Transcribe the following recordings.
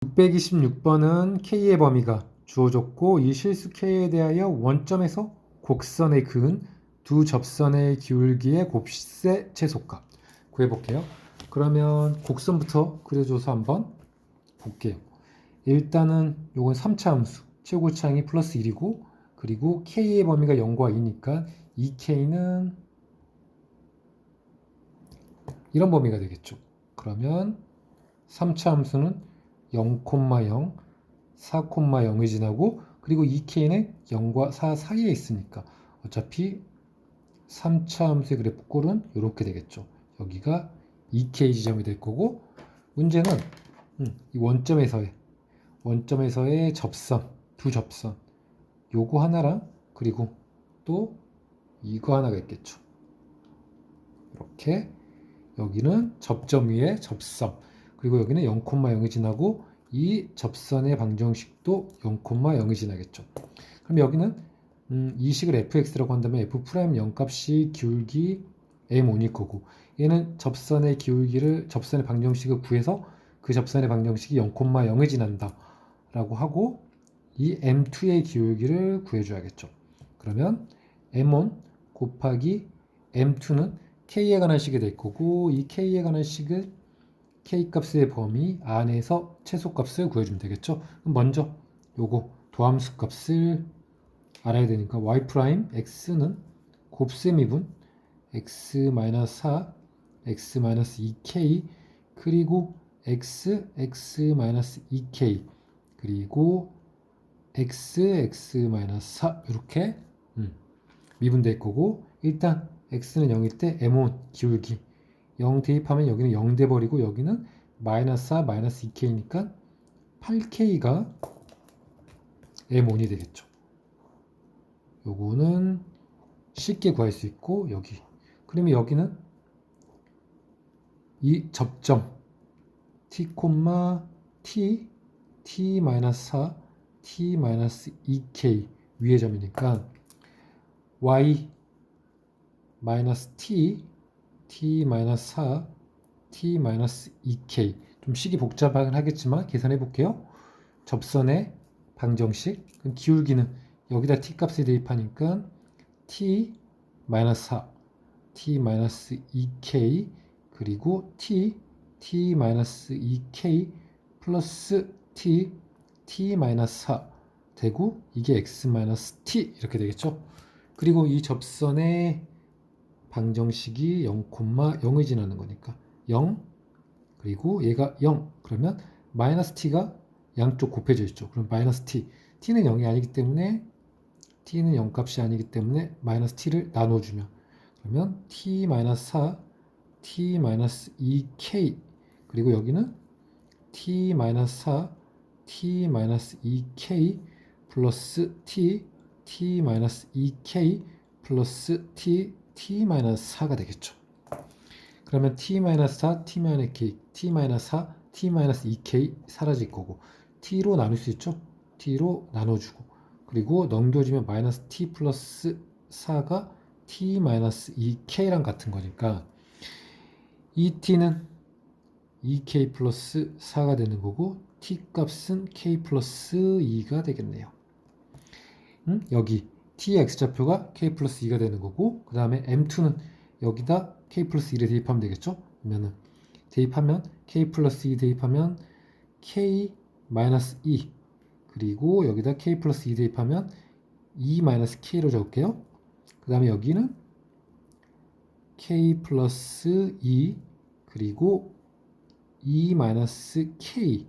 626번은 K의 범위가 주어졌고 이 실수 K에 대하여 원점에서 곡선에 그은 두 접선의 기울기의 곱세 최소값 구해볼게요. 그러면 곡선부터 그려줘서 한번 볼게요. 일단은 요건 3차 함수 최고차항이 플러스 1이고 그리고 K의 범위가 0과 2니까 이 K는 이런 범위가 되겠죠. 그러면 3차 함수는 0,0, 4,0을 지나고 그리고 2k는 0과 4 사이에 있으니까 어차피 3차 함수의 그래프 꼴은 이렇게 되겠죠. 여기가 2k 지점이 될 거고 문제는 음, 이 원점에서의 원점에서의 접선 두 접선 요거 하나랑 그리고 또 이거 하나가 있겠죠. 이렇게 여기는 접점 위에 접선 그리고 여기는 0,0이 지나고 이 접선의 방정식도 0,0이 지나겠죠. 그럼 여기는 음, 이 식을 fx라고 한다면 f 프라임 0 값이 기울기 m5일 거고 얘는 접선의 기울기를 접선의 방정식을 구해서 그 접선의 방정식이 0,0을 지난다 라고 하고 이 m2의 기울기를 구해줘야겠죠. 그러면 m1 곱하기 m2는 k에 관한 식이 될 거고 이 k에 관한 식을 k 값의 범위 안에서 최소 값을 구해주면 되겠죠. 그럼 먼저 요거 도함수 값을 알아야 되니까 y 프라임 x는 곱셈이분 x 4 x 2k 그리고 x x 2k 그리고 x x 4 이렇게 음, 미분될 거고 일단 x는 0일 때 m1 기울기 0 대입하면 여기는 0 돼버리고 여기는 마이너스 4 마이너스 2k니까 8k가 m1이 되겠죠. 요거는 쉽게 구할 수 있고 여기 그러면 여기는 이 접점 t, t, t 마이너스 4, t 마이너스 2k 위의 점이니까 y 마이너스 t, t 마이너스 4, t 마이너스 2k 좀 식이 복잡하긴 하겠지만 계산해 볼게요. 접선의 방정식 그럼 기울기는 여기다 t 값을 대입하니까 t 마이너스 4, t 마이너스 2k 그리고 t, t 마이너스 2k 플러스 t, t 마이너스 4 되고 이게 x 마이너스 t 이렇게 되겠죠. 그리고 이 접선의 방정식이 0,0을 지나는 거니까 0 그리고 얘가 0 그러면 마이너스 t가 양쪽 곱해져 있죠. 그럼 마이너스 t t는 0이 아니기 때문에 t는 0 값이 아니기 때문에 마이너스 t를 나눠주면 그러면 t 마이너스 4 t 마이너스 2k 그리고 여기는 t 마이너스 4 t 마이너스 2k 플러스 t t 마이너스 2k 플러스 t t 마이너스 4가 되겠죠. 그러면 t 마이너스 4 t 마이너스 k t 마이너스 4 t 마이너스 2k 사라질 거고 t로 나눌 수 있죠. t로 나눠주고 그리고 넘겨주면 마이너스 t 플러스 4가 t 마이너스 2k랑 같은 거니까 이 t는 2k 플러스 4가 되는 거고 t 값은 k 플러스 2가 되겠네요. 음? 여기 t의 x좌표가 k 플러스 2가 되는 거고 그 다음에 m2는 여기다 k 플러스 2를 대입하면 되겠죠? 그러면은 대입하면 k 플러스 2 대입하면 k 마이너스 2 그리고 여기다 k 플러스 2 대입하면 2 마이너스 k로 적을게요. 그 다음에 여기는 k 플러스 2 그리고 2 마이너스 k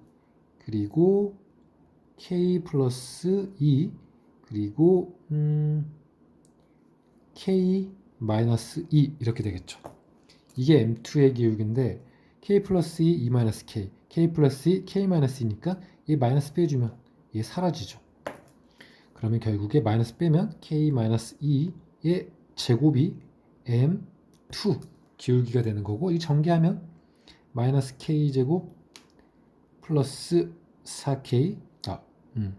그리고 k 플러스 2 그리고 음, k 마이너스 2 이렇게 되겠죠. 이게 m2의 기울기인데 k 플러스 2, 2 마이너스 k, k 플러스 2, k 마이너스 2니까 이 마이너스 빼주면 이게 사라지죠. 그러면 결국에 마이너스 빼면 k 마이너스 2의 제곱이 m2 기울기가 되는 거고 이 전개하면 마이너스 k 제곱 플러스 4k 아, 음,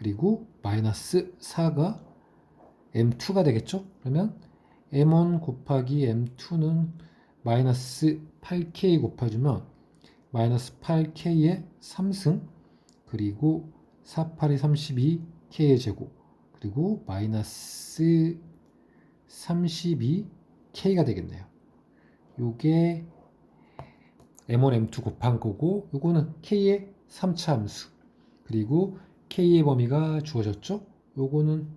그리고 마이너스 4가 m2가 되겠죠? 그러면 m1 곱하기 m2는 마이너스 8k 곱해주면 마이너스 8k의 3승 그리고 4, 8이 32 K의 제곱 그리고 마이너스 32 K가 되겠네요. 요게 M1, M2 곱한 거고 요거는 K의 3차 함수 그리고 K의 범위가 주어졌죠? 요거는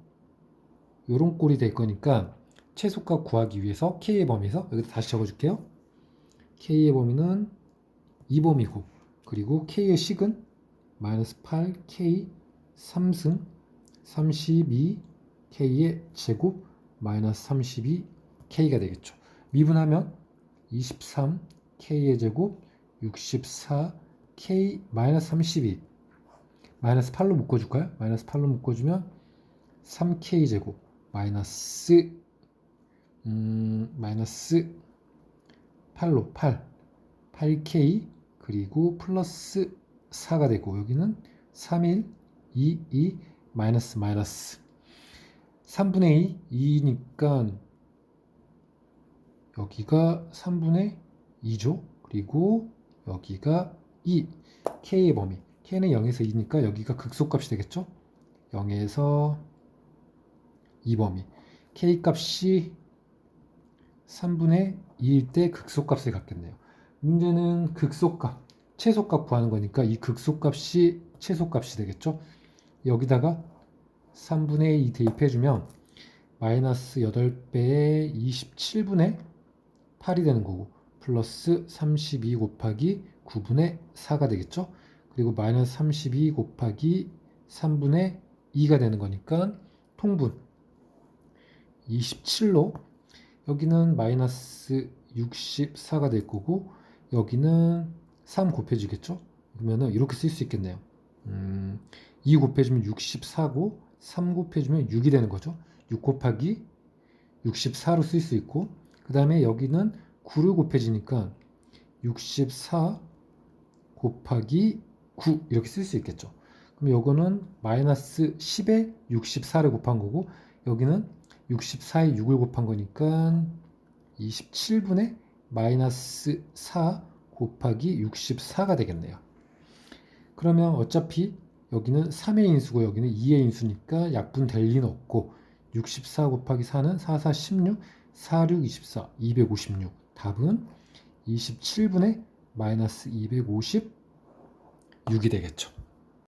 요런 꼴이 될 거니까 최소값 구하기 위해서 K의 범위에서 여기다 다시 적어줄게요. K의 범위는 2범위고 그리고 K의 식은 마이너스 8 K 3승 32 K의 제곱 마이너스 32 K가 되겠죠. 미분하면 23 K의 제곱 64 K 마이너스 32 마이너스 8로 묶어줄까요? 마이너스 8로 묶어주면 3K 제곱 마이너스 음, 마이너스 8로 8 8K 그리고 플러스 4가 되고 여기는 3일 2 2 마이너스 마이너스 3분의 2 2니까 여기가 3분의 2죠. 그리고 여기가 2 K의 범위 K는 0에서 2니까 여기가 극소값이 되겠죠. 0에서 2 범위 K 값이 3분의 2일 때 극소값을 갖겠네요. 문제는 극소값, 최소값 구하는 거니까 이 극소값이 최소값이 되겠죠. 여기다가 3분의 2 대입해주면 마이너스 8배에 27분의 8이 되는 거고 플러스 32 곱하기 9분의 4가 되겠죠. 그리고 마이너스 32 곱하기 3분의 2가 되는 거니까 통분 27로 여기는 마이너스 64가 될 거고 여기는 3 곱해주겠죠? 그러면은 이렇게 쓸 수 있겠네요. 음, 2 곱해주면 64고 3 곱해주면 6이 되는 거죠. 6 곱하기 64로 쓸 수 있고 그 다음에 여기는 9를 곱해지니까 64 곱하기 9 이렇게 쓸 수 있겠죠. 그럼 요거는 마이너스 10에 64를 곱한 거고 여기는 64에 6을 곱한 거니까 27분의 마이너스 4 곱하기 64가 되겠네요. 그러면 어차피 여기는 3의 인수고 여기는 2의 인수니까 약분 될 리는 없고 64 곱하기 4는 4, 4, 16, 4, 6, 24, 256 답은 27분의 마이너스 256 이 되겠죠.